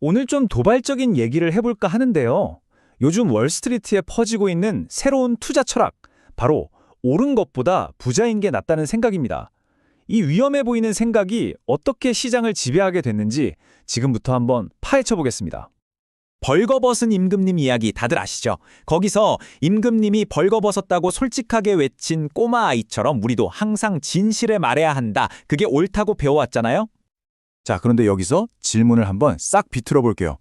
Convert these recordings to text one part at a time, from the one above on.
오늘 좀 도발적인 얘기를 해볼까 하는데요. 요즘 월스트리트에 퍼지고 있는 새로운 투자 철학, 바로 옳은 것보다 부자인 게 낫다는 생각입니다. 이 위험해 보이는 생각이 어떻게 시장을 지배하게 됐는지 지금부터 한번 파헤쳐 보겠습니다. 벌거벗은 임금님 이야기 다들 아시죠? 거기서 임금님이 벌거벗었다고 솔직하게 외친 꼬마 아이처럼 우리도 항상 진실을 말해야 한다. 그게 옳다고 배워왔잖아요? 자, 그런데 여기서 질문을 한번 싹 비틀어 볼게요.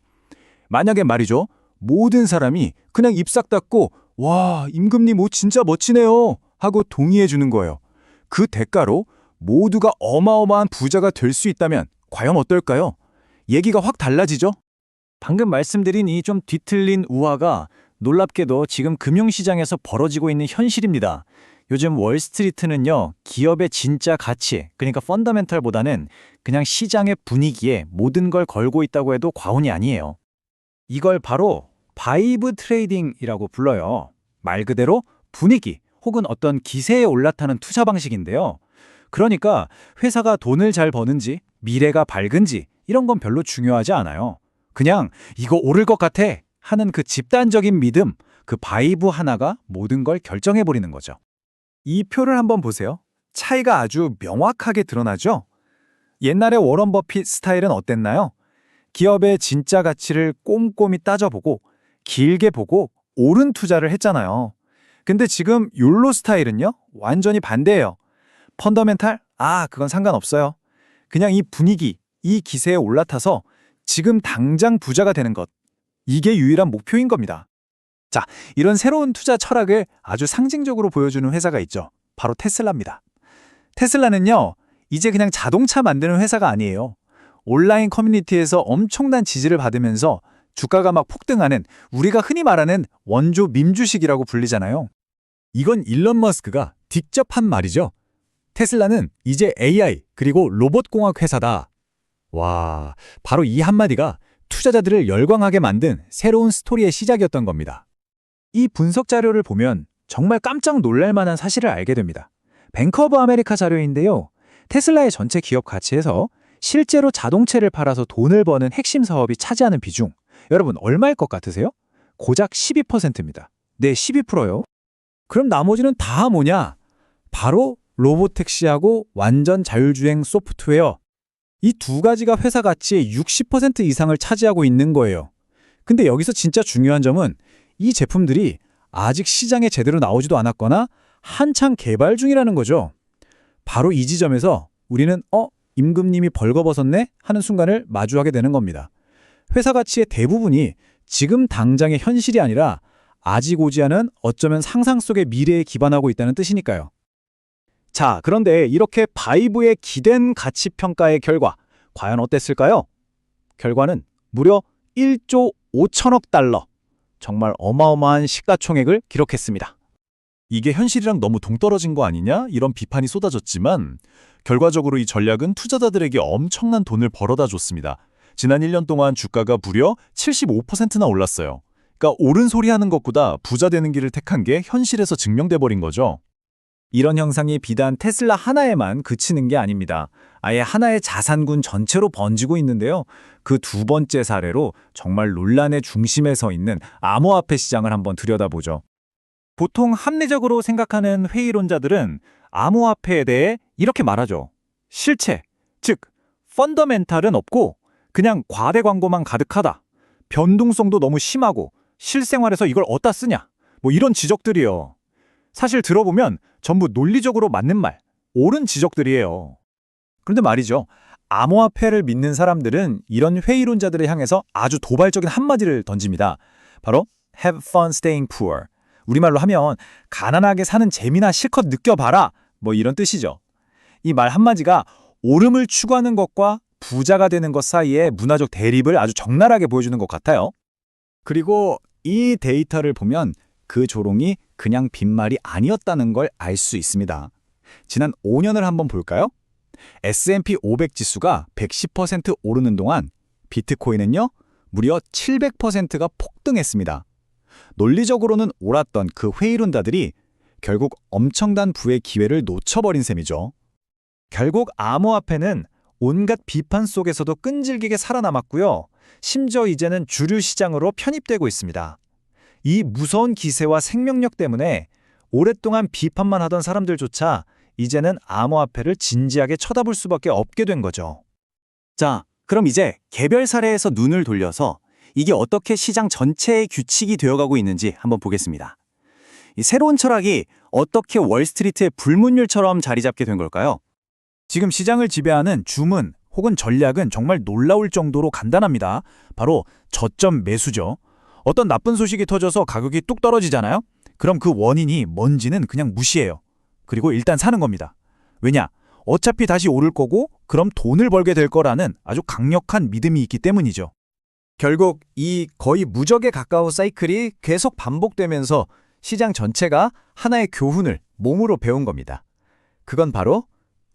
만약에 말이죠. 모든 사람이 그냥 입 싹 닫고 와, 임금님 옷 진짜 멋지네요 하고 동의해 주는 거예요. 그 대가로 모두가 어마어마한 부자가 될 수 있다면 과연 어떨까요? 얘기가 확 달라지죠? 방금 말씀드린 이 좀 뒤틀린 우화가 놀랍게도 지금 금융시장에서 벌어지고 있는 현실입니다. 요즘 월스트리트는요, 기업의 진짜 가치, 그러니까 펀더멘털보다는 그냥 시장의 분위기에 모든 걸 걸고 있다고 해도 과언이 아니에요. 이걸 바로 바이브 트레이딩이라고 불러요. 말 그대로 분위기 혹은 어떤 기세에 올라타는 투자 방식인데요. 그러니까 회사가 돈을 잘 버는지, 미래가 밝은지 이런 건 별로 중요하지 않아요. 그냥 이거 오를 것 같아 하는 그 집단적인 믿음, 그 바이브 하나가 모든 걸 결정해 버리는 거죠. 이 표를 한번 보세요. 차이가 아주 명확하게 드러나죠? 옛날의 워런 버핏 스타일은 어땠나요? 기업의 진짜 가치를 꼼꼼히 따져보고 길게 보고 옳은 투자를 했잖아요. 근데 지금 욜로 스타일은요? 완전히 반대예요. 펀더멘탈? 아, 그건 상관없어요. 그냥 이 분위기, 이 기세에 올라타서 지금 당장 부자가 되는 것. 이게 유일한 목표인 겁니다. 자, 이런 새로운 투자 철학을 아주 상징적으로 보여주는 회사가 있죠. 바로 테슬라입니다. 테슬라는요, 이제 그냥 자동차 만드는 회사가 아니에요. 온라인 커뮤니티에서 엄청난 지지를 받으면서 주가가 막 폭등하는 우리가 흔히 말하는 원조 밈주식이라고 불리잖아요. 이건 일론 머스크가 직접 한 말이죠. 테슬라는 이제 AI 그리고 로봇공학 회사다. 와, 바로 이 한마디가 투자자들을 열광하게 만든 새로운 스토리의 시작이었던 겁니다. 이 분석 자료를 보면 정말 깜짝 놀랄 만한 사실을 알게 됩니다. 뱅크 오브 아메리카 자료인데요. 테슬라의 전체 기업 가치에서 실제로 자동차를 팔아서 돈을 버는 핵심 사업이 차지하는 비중. 여러분 얼마일 것 같으세요? 고작 12%입니다. 네, 12%요. 그럼 나머지는 다 뭐냐? 바로 로보택시하고 완전 자율주행 소프트웨어. 이 두 가지가 회사 가치의 60% 이상을 차지하고 있는 거예요. 근데 여기서 진짜 중요한 점은 이 제품들이 아직 시장에 제대로 나오지도 않았거나 한창 개발 중이라는 거죠. 바로 이 지점에서 우리는 어? 임금님이 벌거벗었네? 하는 순간을 마주하게 되는 겁니다. 회사 가치의 대부분이 지금 당장의 현실이 아니라 아직 오지 않은 어쩌면 상상 속의 미래에 기반하고 있다는 뜻이니까요. 자, 그런데 이렇게 바이브의 기댄 가치 평가의 결과 과연 어땠을까요? 결과는 무려 1조 5천억 달러. 정말 어마어마한 시가총액을 기록했습니다. 이게 현실이랑 너무 동떨어진 거 아니냐? 이런 비판이 쏟아졌지만 결과적으로 이 전략은 투자자들에게 엄청난 돈을 벌어다 줬습니다. 지난 1년 동안 주가가 무려 75%나 올랐어요. 그러니까 옳은 소리 하는 것보다 부자 되는 길을 택한 게 현실에서 증명돼 버린 거죠. 이런 형상이 비단 테슬라 하나에만 그치는 게 아닙니다. 아예 하나의 자산군 전체로 번지고 있는데요. 그 두 번째 사례로 정말 논란의 중심에 서 있는 암호화폐 시장을 한번 들여다보죠. 보통 합리적으로 생각하는 회의론자들은 암호화폐에 대해 이렇게 말하죠. 실체, 즉 펀더멘탈은 없고 그냥 과대 광고만 가득하다. 변동성도 너무 심하고 실생활에서 이걸 어디다 쓰냐. 뭐 이런 지적들이요. 사실 들어보면 전부 논리적으로 맞는 말, 옳은 지적들이에요. 그런데 말이죠. 암호화폐를 믿는 사람들은 이런 회의론자들을 향해서 아주 도발적인 한마디를 던집니다. 바로 have fun staying poor. 우리말로 하면 가난하게 사는 재미나 실컷 느껴봐라. 뭐 이런 뜻이죠. 이 말 한마디가 오름을 추구하는 것과 부자가 되는 것 사이의 문화적 대립을 아주 적나라하게 보여주는 것 같아요. 그리고 이 데이터를 보면 그 조롱이 그냥 빈말이 아니었다는 걸 알 수 있습니다. 지난 5년을 한번 볼까요? S&P 500 지수가 110% 오르는 동안 비트코인은요, 무려 700%가 폭등했습니다. 논리적으로는 옳았던 그 회의론자들이 결국 엄청난 부의 기회를 놓쳐버린 셈이죠. 결국 암호화폐는 온갖 비판 속에서도 끈질기게 살아남았고요. 심지어 이제는 주류 시장으로 편입되고 있습니다. 이 무서운 기세와 생명력 때문에 오랫동안 비판만 하던 사람들조차 이제는 암호화폐를 진지하게 쳐다볼 수밖에 없게 된 거죠. 자, 그럼 이제 개별 사례에서 눈을 돌려서 이게 어떻게 시장 전체의 규칙이 되어가고 있는지 한번 보겠습니다. 이 새로운 철학이 어떻게 월스트리트의 불문율처럼 자리 잡게 된 걸까요? 지금 시장을 지배하는 주문 혹은 전략은 정말 놀라울 정도로 간단합니다. 바로 저점 매수죠. 어떤 나쁜 소식이 터져서 가격이 뚝 떨어지잖아요? 그럼 그 원인이 뭔지는 그냥 무시해요. 그리고 일단 사는 겁니다. 왜냐? 어차피 다시 오를 거고 그럼 돈을 벌게 될 거라는 아주 강력한 믿음이 있기 때문이죠. 결국 이 거의 무적에 가까운 사이클이 계속 반복되면서 시장 전체가 하나의 교훈을 몸으로 배운 겁니다. 그건 바로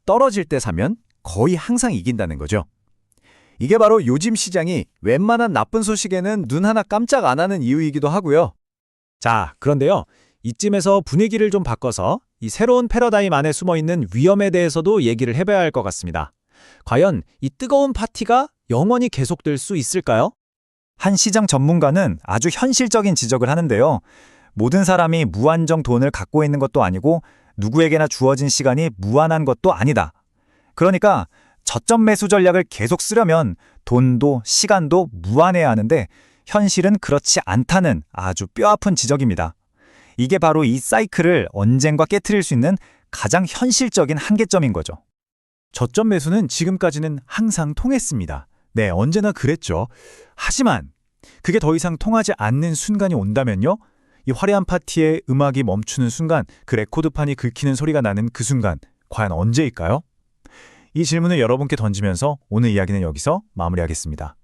떨어질 때 사면 거의 항상 이긴다는 거죠. 이게 바로 요즘 시장이 웬만한 나쁜 소식에는 눈 하나 깜짝 안 하는 이유이기도 하고요. 자, 그런데요. 이쯤에서 분위기를 좀 바꿔서 이 새로운 패러다임 안에 숨어 있는 위험에 대해서도 얘기를 해봐야 할 것 같습니다. 과연 이 뜨거운 파티가 영원히 계속될 수 있을까요? 한 시장 전문가는 아주 현실적인 지적을 하는데요. 모든 사람이 무한정 돈을 갖고 있는 것도 아니고 누구에게나 주어진 시간이 무한한 것도 아니다. 그러니까 저점 매수 전략을 계속 쓰려면 돈도 시간도 무한해야 하는데 현실은 그렇지 않다는 아주 뼈아픈 지적입니다. 이게 바로 이 사이클을 언젠가 깨트릴 수 있는 가장 현실적인 한계점인 거죠. 저점 매수는 지금까지는 항상 통했습니다. 네, 언제나 그랬죠. 하지만 그게 더 이상 통하지 않는 순간이 온다면요. 이 화려한 파티에 음악이 멈추는 순간, 그 레코드판이 긁히는 소리가 나는 그 순간, 과연 언제일까요? 이 질문을 여러분께 던지면서 오늘 이야기는 여기서 마무리하겠습니다.